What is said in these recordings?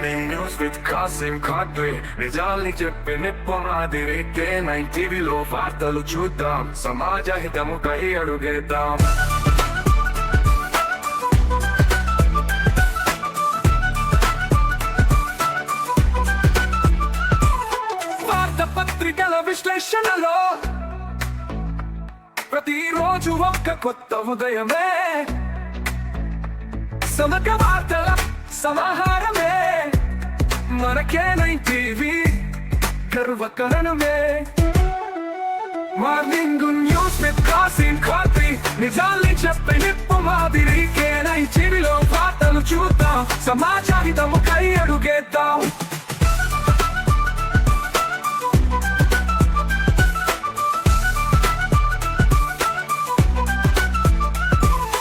Morning news with Kasim Khadri నిజాల్ని చెప్పి నిప్పమాది కే nine టీవీలో వార్తలు చూద్దాం. సమాజ హితము కై అడుగేద్దాం. వార్త పత్రికల విశ్లేషణలో ప్రతిరోజు ఒక్క కొత్త ఉదయమే. సమగ్ర వార్తల సమాహారమే. మనకేనై TV? గర్వకరణమే morning news with Kasim Khadri నిజాల్ని చెప్పే నిప్పు మాదిరి. కేనై టీవీలో వార్తలు చూద్దాం? సమాచారితము కై అడుగేద్దాం.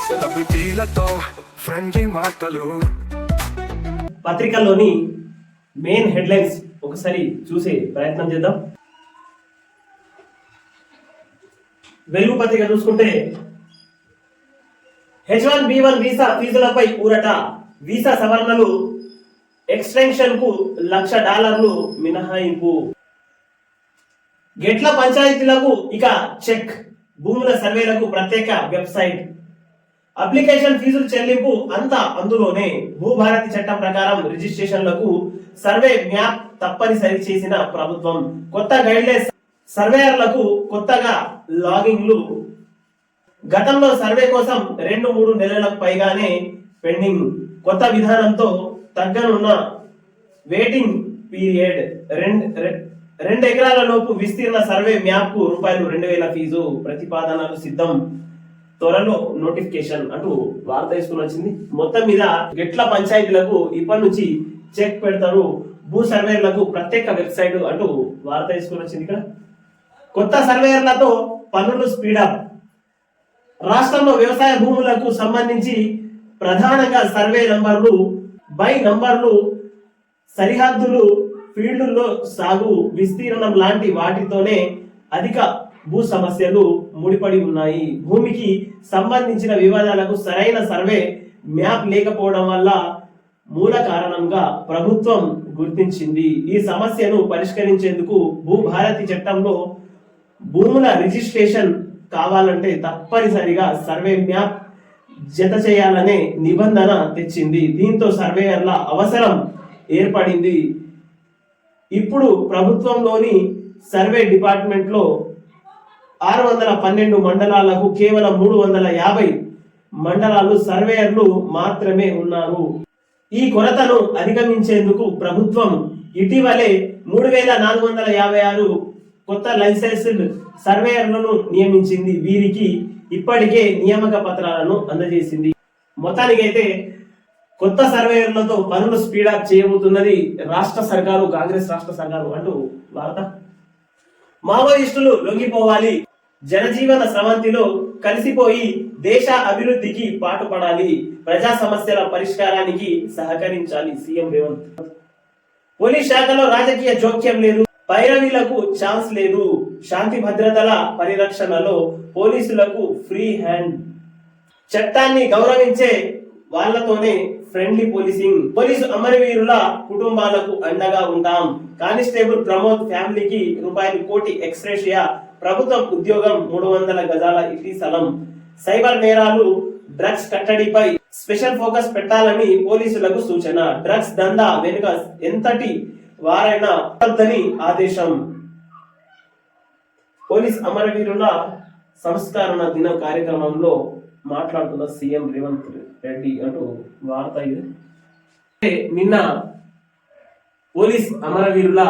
సెలబ్రిటీలతో ఫ్రెండ్లీ మాటలు. పత్రికలోని మెయిన్ హెడ్లైన్స్ ఒకసారి చూసే ప్రయత్నం చేద్దాం. వెలుగు పత్రిక చూసుకుంటే H one B one visa ఫీజులపై ఊరట. వీసా సవరణలు ఎక్స్టెన్షన్కు లక్ష డాలర్లు మినహాయింపు. గెట్ల పంచాయతీలకు ఇక చెక్. భూముల సర్వేలకు ప్రత్యేక వెబ్సైట్. అప్లికేషన్ ఫీజుల చెల్లింపు అంతా అందులోనే భూభారతి చట్టం ప్రకారం రిజిస్ట్రేషన్లకు సర్వే మ్యాప్ తప్పనిసరి చేసిన ప్రభుత్వం. కొత్త గైడ్లైన్స్ సర్వేయర్లకు కొత్తగా లాగింగ్లు గతంలో సర్వే కోసం రెండు మూడు నెలలకు పైగానే పెండింగ్. కొత్త విధానంతో తగ్గనున్న వెయిటింగ్ పీరియడ్. రెండు రెండు ఎకరాల లోపు విస్తీర్ణ సర్వే మ్యాప్కు రూపాయలు రెండు వేల ఫీజు. ప్రతిపాదనలు సిద్ధం. త్వరలో నోటిఫికేషన్ అంటూ వార్త వేసుకుని వచ్చింది. మొత్తం మీద గెట్ల పంచాయతీలకు ఇప్పటి నుంచి చెక్ పెడతారు. భూ సర్వేర్లకు ప్రత్యేక వెబ్సైట్ అంటూ వార్త వేసుకుని వచ్చింది ఇక్కడ. కొత్త సర్వేయర్లతో పనులు స్పీడప్ రాష్ట్రంలో వ్యవసాయ భూములకు సంబంధించి ప్రధానంగా సర్వే నంబర్లు బై నంబర్లు సరిహద్దులు ఫీల్డుల్లో సాగు విస్తీర్ణం లాంటి వాటితోనే అధిక భూ సమస్యలు ముడిపడి ఉన్నాయి. భూమికి సంబంధించిన వివాదాలకు సరైన సర్వే మ్యాప్ లేకపోవడం వల్ల మూల కారణంగా ప్రభుత్వం గుర్తించింది. ఈ సమస్యను పరిష్కరించేందుకు భూభారతి చట్టంలో భూముల రిజిస్ట్రేషన్ కావాలంటే తప్పనిసరిగా సర్వే మ్యాప్ జత చేయాలనే నిబంధన తెచ్చింది. దీంతో సర్వేయర్ల అవసరం ఏర్పడింది. ఇప్పుడు ప్రభుత్వంలోని సర్వే డిపార్ట్మెంట్లో ఆరు వందల పన్నెండు మండలాలకు కేవలం మూడు వందల యాభై మండలాలు సర్వేయర్లు మాత్రమే ఉన్నారు. ఈ కొరతను అధిగమించేందుకు ప్రభుత్వం ఇటీవలే మూడు వేల నాలుగు వందల యాభై ఆరు కొత్త లైసెన్స్డ్ సర్వేయర్లను నియమించింది. వీరికి ఇప్పటికే నియామక పత్రాలను అందజేసింది. మొత్తానికైతే కొత్త సర్వేయర్లతో పనులు స్పీడప్ చేయబోతున్నది రాష్ట్ర సర్కారు కాంగ్రెస్ రాష్ట్ర సర్కారు. అంటూ వార్త. మావోయిస్టులు లొంగిపోవాలి. జనజీవన స్రవంతిలో కలిసిపోయి దేశ అభివృద్ధికి పాటుపడాలి ప్రజా సమస్యల పరిష్కారానికి సహకరించాలి సీఎం రేవంత్. పోలీస్ శాఖలో రాజకీయ జోక్యం లేదు పైరవీలకు ఛాన్స్ లేదు. శాంతి భద్రతల పరిరక్షణలో పోలీసులకు ఫ్రీ హ్యాండ్. చట్టాన్ని గౌరవించే వాళ్ళతోనే ఫ్రెండ్లీ పోలీసింగ్. పోలీసు అమరవీరుల కుటుంబాలకు అండగా ఉంటాం. కానిస్టేబుల్ ప్రమోద్ ఫ్యామిలీకి రూపాయలు కోటి ఎక్స్రేషియా ప్రభుత్వం ఉద్యోగం మూడు వందల గజాల ఇంటి స్థలం. సైబర్ నేరాలు డ్రగ్స్ కట్టడిపై స్పెషల్ ఫోకస్ పెట్టాలని పోలీసులకు సూచన. డ్రగ్స్ దందా వెనుక ఎంతటి వారైనా ఆదేశం. పోలీస్ అమరవీరుల సంస్కరణ దిన కార్యక్రమంలో మాట్లాడుతున్న సీఎం రేవంత్ రెడ్డి అంటూ వార్త ఇది. నిన్న పోలీస్ అమరవీరుల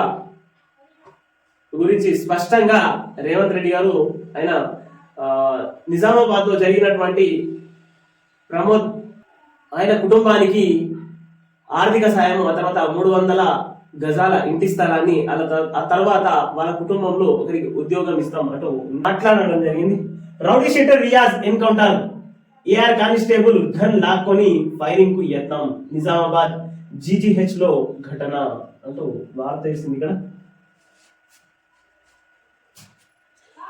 గురించి స్పష్టంగా రేవంత్ రెడ్డి గారు ఆయన నిజామాబాద్లో జరిగినటువంటి ప్రమోద్ ఆయన కుటుంబానికి ఆర్థిక సాయం ఆ తర్వాత మూడు వందల గజాల ఇంటి స్థలాన్ని అలా త- ఆ తర్వాత వాళ్ళ కుటుంబంలో ఒకరికి ఉద్యోగం ఇస్తాం అంటూ మాట్లాడడం జరిగింది. Rowdy sheeter Riyaz encounter AR constable gun లాక్కొని ఫైరింగ్కు యత్నం నిజామాబాద్ జీజీహెచ్లో ఘటన అంటూ వార్త ఇస్తుంది ఇక్కడ.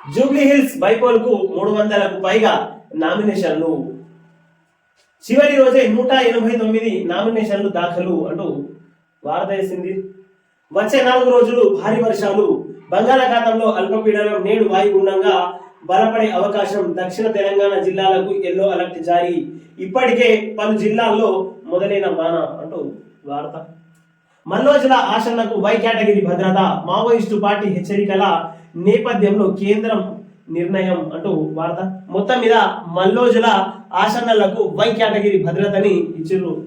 జూబ్లీ హిల్స్ బైపోల్కు మూడు వందలకు పైగా నామినేషన్లు. చివరి రోజే నూట ఎనభై తొమ్మిది నామినేషన్లు దాఖలు అంటూ వారద వేసింది వచ్చే నాలుగు రోజులు భారీ వర్షాలు. బంగాళాఖాతంలో అల్పపీడనం నేడు వాయుగుండంగా బలపడే అవకాశం దక్షిణ తెలంగాణ జిల్లాలకు ఎల్లో అలర్ట్ జారీ. ఇప్పటికే పలు జిల్లాల్లో మొదలైన వాన అంటూ వార్త. మల్లోజుల ఆశలకు వై కేటగిరీ భద్రత. మావోయిస్టు పార్టీ హెచ్చరికల నేపథ్యంలో కేంద్రం నిర్ణయం అంటూ వార్త. మొత్తం మీద మల్లోజుల ఆసనలకు వై కేటగిరీ భద్రతని ఇచ్చిర్రు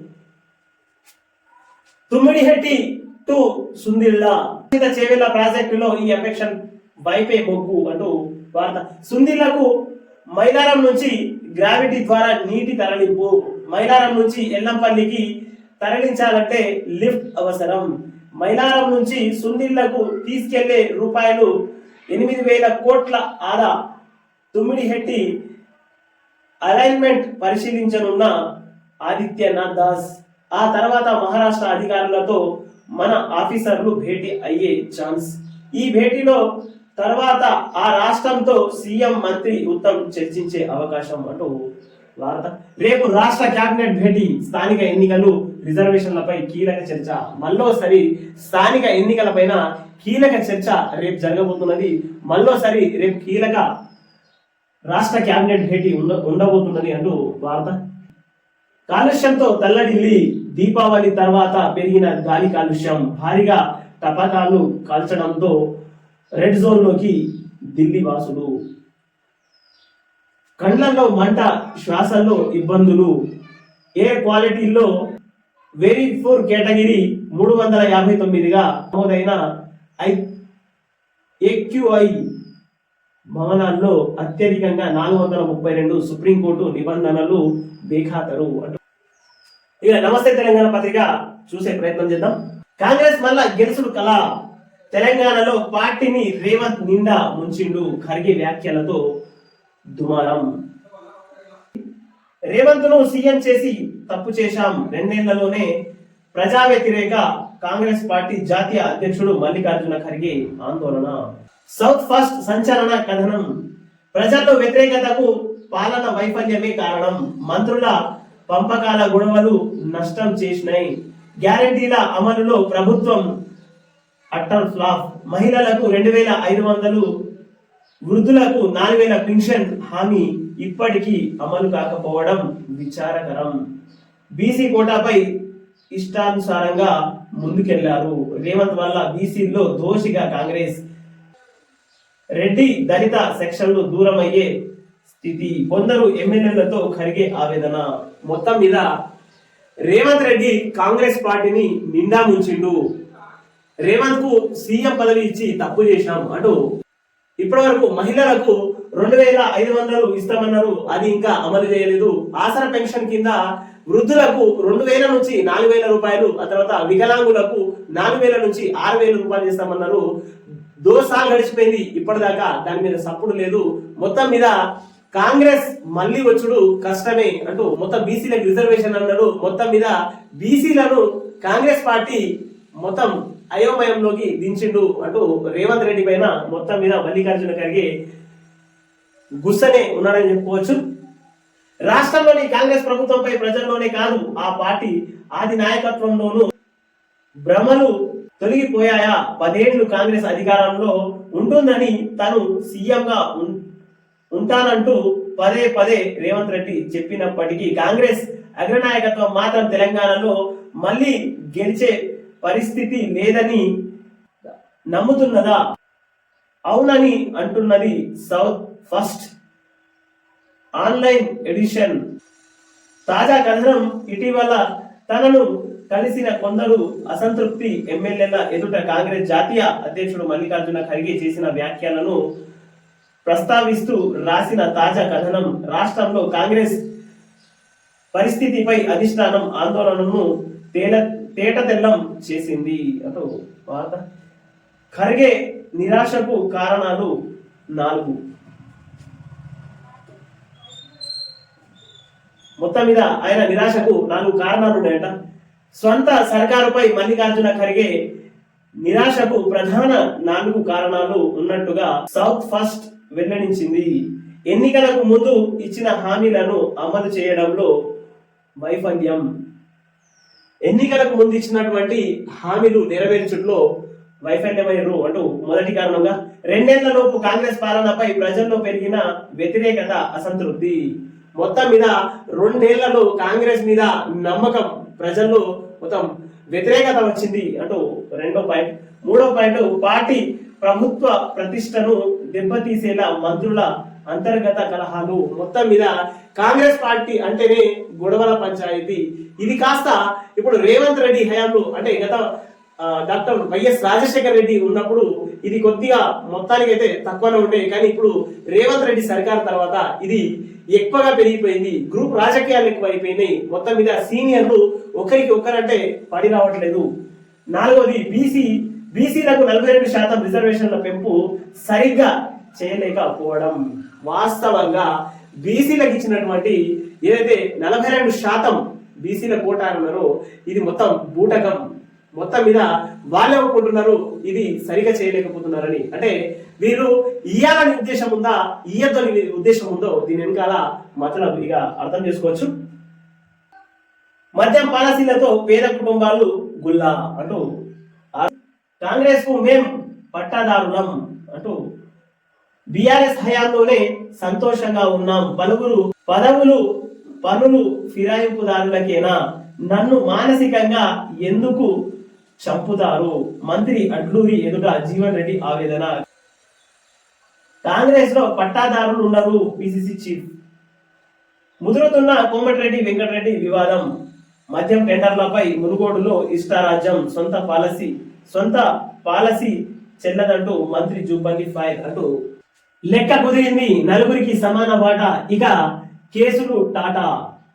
తుమ్మిడిహెట్టి టు సుందిళ్ళ. చేవెళ్ళ ప్రాజెక్టులో ఈ ఎఫెక్షన్ వైపే మొగ్గు అంటూ వార్త. సుందిళ్ళకు మైలారం నుంచి గ్రావిటీ ద్వారా నీటి తరలింపు. మైలారం నుంచి ఎల్లంపల్లికి తరలించాలంటే లిఫ్ట్ అవసరం. మైలారం నుంచి సుందిళ్ళకు తీసుకెళ్ళే రూపాయలు ఎనిమిది వేల కోట్ల ఆదా తుమ్మిడిహెట్టి అలైన్మెంట్ పరిశీలించనున్న ఆదిత్యనాథ్ దాస్. ఆ తర్వాత మహారాష్ట్ర అధికారులతో మన ఆఫీసర్లు భేటీ అయ్యే ఛాన్స్. ఈ భేటీలో తర్వాత ఆ రాష్ట్రంతో సీఎం మంత్రి ఉత్తమ్ చర్చించే అవకాశం అంటూ వార్త. రేపు రాష్ట్ర కేబినెట్ భేటీ స్థానిక ఎన్నికలు రిజర్వేషన్లపై కీలక చర్చ. మళ్ళోసారి స్థానిక ఎన్నికలపైన కీలక చర్చ రేపు జరగబోతున్నది. మళ్ళోసారి రేపు కీలక రాష్ట్ర కేబినెట్ భేటీ ఉండ ఉండబోతున్నది అంటూ వార్త కాలుష్యంతో తల్లడిల్లి దీపావళి తర్వాత పెరిగిన గాలి కాలుష్యం భారీగా టపాకాలు కాల్చడంతో రెడ్ జోన్లోకి ఢిల్లీ వాసులు. కండ్లలో మంట శ్వాసల్లో ఇబ్బందులు. ఏ క్వాలిటీలో వెరీ ఫోర్ కేటగిరీ మూడు వందల యాభై తొమ్మిదిగా నమోదైన ఐ ఏక్యూఐ భవనాల్లో అత్యధికంగా నాలుగు వందల ముప్పై రెండు సుప్రీంకోర్టు నిబంధనలు బేఖాతరు అంటూ ఇక నమస్తే తెలంగాణ పత్రిక చూసే ప్రయత్నం చేద్దాం. కాంగ్రెస్ మళ్ళా గెలుసుడు కళ తెలంగాణలో పార్టీని రేవంత్ నిండా ముంచిండు. ఖర్గే వ్యాఖ్యలతో దుమారం. రేవంత్ను సీఎం చేసి తప్పు చేశాం. రెండేళ్ళలోనే ప్రజా వ్యతిరేక కాంగ్రెస్ పార్టీ జాతీయ అధ్యక్షుడు మల్లికార్జున ఖర్గే ఆందోళన. సౌత్ ఫస్ట్ సంచలన కథనం. ప్రజల్లో వ్యతిరేకతకు పాలన వైఫల్యమే కారణం. మంత్రుల పంపకాల గొడవలు నష్టం చేసినాయి. గ్యారంటీల అమలులో ప్రభుత్వం అట్టర్ ఫ్లాప్. మహిళలకు రెండు వేల ఐదు వందలు వృద్ధులకు నాలుగు వేల పెన్షన్ హామీ. ఇప్పటికీ అమలు కాకపోవడం విచారకరం. బీసీ కోటాపై ఇష్టానుసారంగా ముందుకెళ్ళారు. రేవంత్ వల్ల బీసీల్లో దోషిగా కాంగ్రెస్. రెడ్డి దళిత సెక్షన్లు దూరం అయ్యే స్థితి. కొందరు ఎమ్మెల్యేలతో కరిగే ఆవేదన. మొత్తం మీద రేవంత్ రెడ్డి కాంగ్రెస్ పార్టీని నిండా ముంచిండు. రేవంత్కు సీఎం పదవి ఇచ్చి తప్పు చేశాం అంటూ. ఇప్పటి వరకు మహిళలకు రెండు వేల ఐదు వందలు ఇస్తామన్నారు. అది ఇంకా అమలు చేయలేదు. ఆసర పెన్షన్ కింద వృద్ధులకు రెండు వేల నుంచి నాలుగు వేల రూపాయలు ఆ తర్వాత వికలాంగులకు నాలుగు వేల నుంచి ఆరు వేల రూపాయలు ఇస్తామన్నారు. దోసాలు గడిచిపోయింది. ఇప్పటిదాకా దాని మీద సప్పుడు లేదు. మొత్తం మీద కాంగ్రెస్ మళ్ళీ వచ్చుడు కష్టమే అంటూ మొత్తం బీసీలకు రిజర్వేషన్ అన్నాడు. మొత్తం మీద బీసీలను కాంగ్రెస్ పార్టీ మొత్తం అయోమయంలోకి దించిండు అంటూ రేవంత్ రెడ్డి పైన మొత్తం మీద మల్లికార్జున ఖర్గే గుస్సనే ఉన్నాడని చెప్పుకోవచ్చు. రాష్ట్రంలోని కాంగ్రెస్ ప్రభుత్వంపై ప్రజల్లోనే కాదు ఆ పార్టీ ఆది నాయకత్వంలోనూ భ్రమలు తొలగిపోయాయా? పదేళ్ళు కాంగ్రెస్ అధికారంలో ఉంటుందని తను సీఎంగా ఉం- ఉంటానంటూ పదే పదే రేవంత్ రెడ్డి చెప్పినప్పటికీ కాంగ్రెస్ అగ్రనాయకత్వం మాత్రం తెలంగాణలో మళ్ళీ గెలిచే పరిస్థితి లేదని నమ్ముతున్నదా? అవునని అంటున్నది సౌత్ ఫస్ట్ ఆన్లైన్ ఎడిషన్. తాజా కథనం ఇటీవల తనను కలిసిన కొందరు అసంతృప్తి ఎమ్మెల్యేల ఎదుట కాంగ్రెస్ జాతీయ అధ్యక్షుడు మల్లికార్జున ఖర్గే చేసిన వ్యాఖ్యలను ప్రస్తావిస్తూ రాసిన తాజా కథనం. రాష్ట్రంలో కాంగ్రెస్ పరిస్థితిపై అధిష్టానం ఆందోళనను తేల తేటతెల్లం చేసింది. అటు వార్త. ఖర్గే నిరాశకు కారణాలు నాలుగు. మొత్తం మీద ఆయన నిరాశకు నాలుగు కారణాలు ఉన్నాయట స్వంత సర్కారుపై మల్లికార్జున ఖర్గే నిరాశకు ప్రధాన నాలుగు కారణాలు ఉన్నట్టుగా సౌత్ ఫస్ట్ వెల్లడించింది. ఎన్నికలకు ముందు ఇచ్చిన హామీలను అమలు చేయడంలో వైఫల్యం. ఎన్నికలకు ముందు ఇచ్చినటువంటి హామీలు నెరవేర్చడంలో వైఫల్యమయ్యారు అంటూ మొదటి కారణంగా రెండేళ్ళలోపు కాంగ్రెస్ పాలనపై ప్రజల్లో పెరిగిన వ్యతిరేకత అసంతృప్తి. మొత్తం మీద రెండేళ్ళలో కాంగ్రెస్ మీద నమ్మకం ప్రజల్లో మొత్తం వ్యతిరేకత వచ్చింది అంటూ రెండో పాయింట్. మూడో పాయింట్ పార్టీ ప్రభుత్వ ప్రతిష్టను దెబ్బతీసేలా మంత్రుల అంతర్గత కలహాలు. మొత్తం మీద కాంగ్రెస్ పార్టీ అంటేనే గొడవల పంచాయతీ. ఇది కాస్త ఇప్పుడు రేవంత్ రెడ్డి హయాంలో అంటే గత డాక్టర్ వైఎస్ రాజశేఖర రెడ్డి ఉన్నప్పుడు ఇది కొద్దిగా మొత్తానికి అయితే తక్కువనే ఉండేవి కానీ ఇప్పుడు రేవంత్ రెడ్డి సర్కార్ తర్వాత ఇది ఎక్కువగా పెరిగిపోయింది. గ్రూప్ రాజకీయాలు ఎక్కువ అయిపోయినాయి మొత్తం మీద సీనియర్లు ఒకరికి ఒకరంటే పడి రావట్లేదు. నాలుగవది బీసీ బీసీలకు నలభై రెండు శాతం రిజర్వేషన్ల పెంపు సరిగ్గా చేయలేకపోవడం. వాస్తవంగా బీసీలకు ఇచ్చినటువంటి ఏదైతే నలభై రెండు శాతం బీసీల కోట అన్నారో ఇది మొత్తం బూటకం. మొత్తం మీద వాళ్ళే ఒప్పుకుంటున్నారు ఇది సరిగా చేయలేకపోతున్నారని. అంటే వీరు ఇయ్యాలని ఉద్దేశం ఉందా? ఇయ్యద్దని ఉద్దేశం ఉందో దీని వెనకాల మతలబు ఇక అర్థం చేసుకోవచ్చు. మద్యం పాలసీలతో పేద కుటుంబాలు గుల్లా అంటూ కాంగ్రెస్కు మేం పట్టాదారులం అంటూ బీఆర్ఎస్ హయాంలోనే సంతోషంగా ఉన్నాం. పలువురు పదవులు పనులు ఫిరాయింపుదారులకేనా? నన్ను మానసికంగా ఎందుకు చంపుతారు. మంత్రి అడ్లూరి ఎదుట జీవన్ రెడ్డి ఆవేదన. కాంగ్రెస్లో పట్టాదారులు ఉన్నారు పిసిసి చీఫ్. ముదురుతున్న కోమటిరెడ్డి వెంకటరెడ్డి వివాదం. మద్యం టెండర్లపై మునుగోడులో ఇష్టారాజ్యం సొంత పాలసీ సొంత పాలసీ చెల్లదంటూ మంత్రి జూపల్లి ఫైర్ అంటూ. లెక్క కుదిరింది నలుగురికి సమాన వాటా ఇక కేసులు టాటా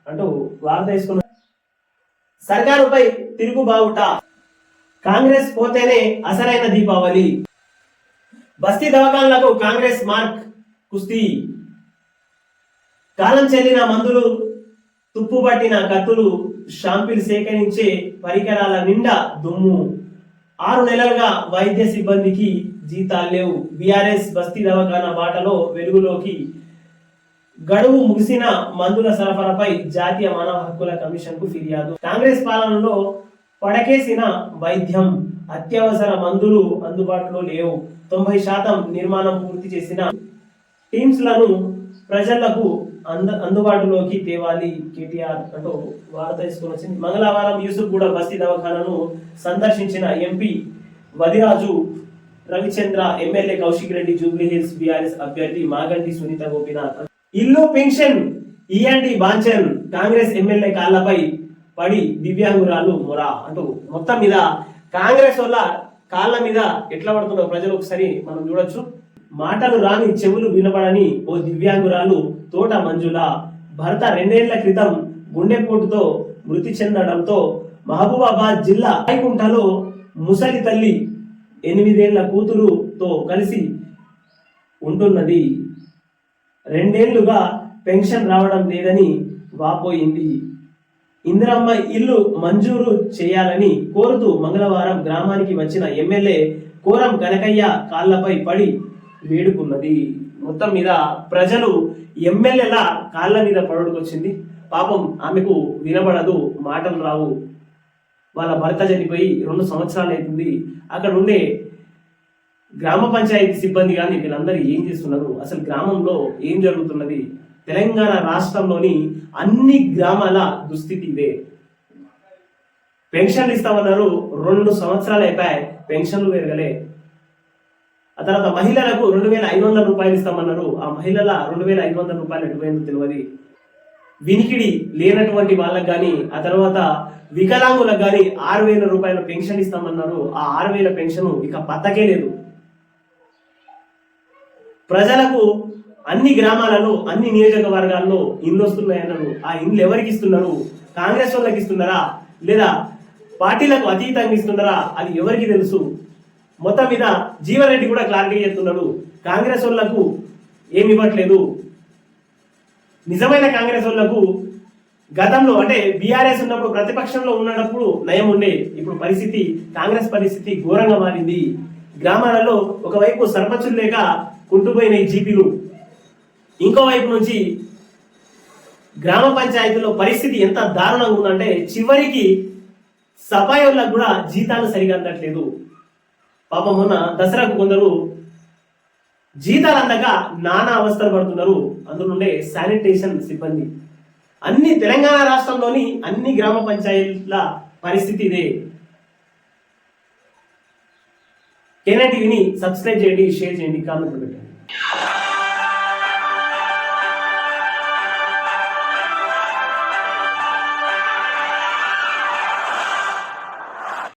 అంటూ వార్త తీసుకున్న సర్కారుపై తిరుగుబావుట. కాంగ్రెస్ పోతేనే అసలైన దీపావళి. బస్తీ దవాఖానలకు కాంగ్రెస్ మార్క్ కుస్తీ. కాలం చెల్లిన మందులు తుప్పుపట్టిన కత్తులు షాంపిల్ సేకరించే పరికరాల నిండా దుమ్ము. ఆరు నెలలుగా వైద్య సిబ్బందికి జీతాలు లేవు. బీఆర్ఎస్ బస్తీ దవాఖాన బాటలో వెలుగులోకి గడువు ముగిసిన మందుల సరఫరాపై జాతీయ మానవ హక్కుల కమిషన్కు ఫిర్యాదు. కాంగ్రెస్ పాలనలో పడకేసిన వైద్యం అత్యవసర మందులు అందుబాటులో లేవు. తొంభై శాతం నిర్మాణం పూర్తి చేసిన టీమ్స్లను ప్రజలకు అంద అందుబాటులోకి తేవాలి. కేటీఆర్ అంటూ వార్త తీసుకుని వచ్చింది. మంగళవారం యూసుఫ్ కూడా బస్తీ దవాఖానను సందర్శించిన MP Vaddiraju Ravichandra MLA Kaushik Reddy Jubilee Hills BRS అభ్యర్థి మాగంటి సునీత గోపినాథ్. ఇల్లు పెన్షన్ ఇయండి బాంచన్ కాంగ్రెస్ ఎమ్మెల్యే కాళ్ళపై పడి దివ్యాంగురాలు మొరా అంటూ మొత్తం మీద కాంగ్రెస్ వల్ల కాళ్ళ మీద ఎట్లా పడుతున్న ప్రజలు ఒకసారి మనం చూడొచ్చు. మాటలు రాని చెవులు వినబడని ఓ దివ్యాంగురాలు తోట మంజుల భర్త రెండేళ్ళ క్రితం గుండెపోటుతో మృతి చెందడంతో మహబూబాబాద్ జిల్లా రాయకుంటలో ముసలి తల్లి ఎనిమిదేళ్ళ కూతురుతో కలిసి ఉంటున్నది. రెండేళ్ళుగా పెన్షన్ రావడం లేదని వాపోయింది. ఇందిరమ్మ ఇల్లు మంజూరు చేయాలని కోరుతూ మంగళవారం గ్రామానికి వచ్చిన ఎమ్మెల్యే కోరం కనకయ్య కాళ్ళపై పడి వేడుకున్నది. మొత్తం మీద ప్రజలు ఎమ్మెల్యేల కాళ్ళ మీద పడుకొచ్చింది. పాపం ఆమెకు వినబడదు మాటలు రావు. వాళ్ళ భర్త చనిపోయి రెండు సంవత్సరాలు అవుతుంది. అక్కడ ఉండే గ్రామ పంచాయతీ సిబ్బంది కానీ వీళ్ళందరూ ఏం చేస్తున్నారు? అసలు గ్రామంలో ఏం జరుగుతున్నది? తెలంగాణ రాష్ట్రంలోని అన్ని గ్రామాల దుస్థితి ఇదే. పెన్షన్లు ఇస్తామన్నారు రెండు సంవత్సరాలు అయిపోయాయి పెన్షన్లు పెరగలే. ఆ తర్వాత మహిళలకు రెండు వేల ఐదు వందల రూపాయలు ఇస్తామన్నారు. ఆ మహిళల రెండు వేల ఐదు వందల రూపాయలు ఎటువైందో తెలియదు. వినికిడి లేనటువంటి వాళ్ళకు కానీ ఆ తర్వాత వికలాంగులకు కానీ ఆరు వేల రూపాయల పెన్షన్ ఇస్తామన్నారు. ఆ ఆరు వేల పెన్షన్ ఇక పత్తకే లేదు. ప్రజలకు అన్ని గ్రామాలలో అన్ని నియోజకవర్గాల్లో ఇండ్లు వస్తున్నాయన్నారు ఆ ఇండ్లు ఎవరికి ఇస్తున్నారు? కాంగ్రెస్ వాళ్ళకి ఇస్తున్నారా? లేదా పార్టీలకు అతీతంగా ఇస్తున్నారా? అది ఎవరికి తెలుసు? మొత్తం మీద జీవన్రెడ్డి కూడా క్లారిటీ చెప్తున్నాడు. కాంగ్రెస్ వాళ్ళకు ఏమి ఇవ్వట్లేదు. నిజమైన కాంగ్రెస్ వాళ్ళకు గతంలో అంటే బీఆర్ఎస్ ఉన్నప్పుడు ప్రతిపక్షంలో ఉన్నప్పుడు నయం ఉండే ఇప్పుడు పరిస్థితి కాంగ్రెస్ పరిస్థితి ఘోరంగా మారింది. గ్రామాలలో ఒకవైపు సర్పంచులు లేక కుంటుపోయిన ఈ జీపీలు. ఇంకో వైపు నుంచి గ్రామ పంచాయతీలో పరిస్థితి ఎంత దారుణంగా ఉందంటే చివరికి సఫాయోళ్ళకు కూడా జీతాలు సరిగా అందట్లేదు. పాపం మొన్న దసరాకు కొందరు జీతాలు అందక నానా అవస్థలు పడుతున్నారు. అందులోనే శానిటేషన్ సిబ్బంది. అన్ని తెలంగాణ రాష్ట్రంలోని అన్ని గ్రామ పంచాయతీల పరిస్థితి ఇదే. కెనెట్ టీవీని సబ్స్క్రైబ్ చేయండి షేర్ చేయండి కామెంట్ పెట్టండి.